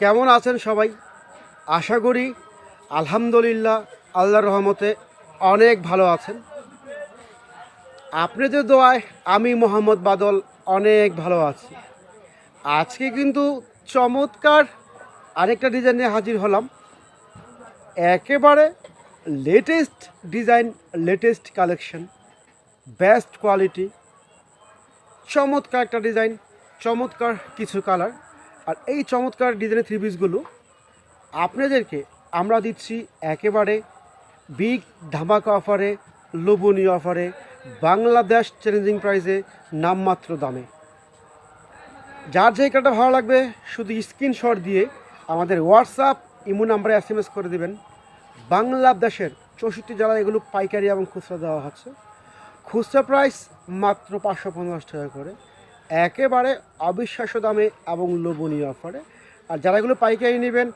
কেমন আছেন সবাই? আশা করি আলহামদুলিল্লাহ আল্লাহর রহমতে অনেক ভালো আছেন। আপনাদের দোয়ায় আমি মোহাম্মদ বাদল অনেক ভালো আছি। আজকে কিন্তু চমৎকার আরেকটা ডিজাইন নিয়ে হাজির হলাম। একেবারে latest design latest collection best quality চমৎকার একটা ডিজাইন চমৎকার কিছু কালার আর এই চমৎকার ডিজাইনের থ্রি পিসগুলো আপনাদেরকে আমরা দিচ্ছি একেবারে বিগ ধামাকা অফারে লোভনীয় অফারে বাংলাদেশ চ্যালেঞ্জিং প্রাইসে নামমাত্র দামে। যার যে কাটা ভালো লাগবে, শুধু স্ক্রিনশট দিয়ে আমাদের হোয়াটসঅ্যাপ ইমো নাম্বারে এস এম এস করে দেবেন। বাংলাদেশের চৌষট্টি জেলায় এগুলো পাইকারি এবং খুচরা দেওয়া হচ্ছে। খুচরা প্রাইস মাত্র পাঁচশো পঞ্চাশ টাকা করে। একেবারে অবিশ্বাস্য দামে এবং লোভনীয় অফারে আর যারা এগুলো পাইকারি নেবেন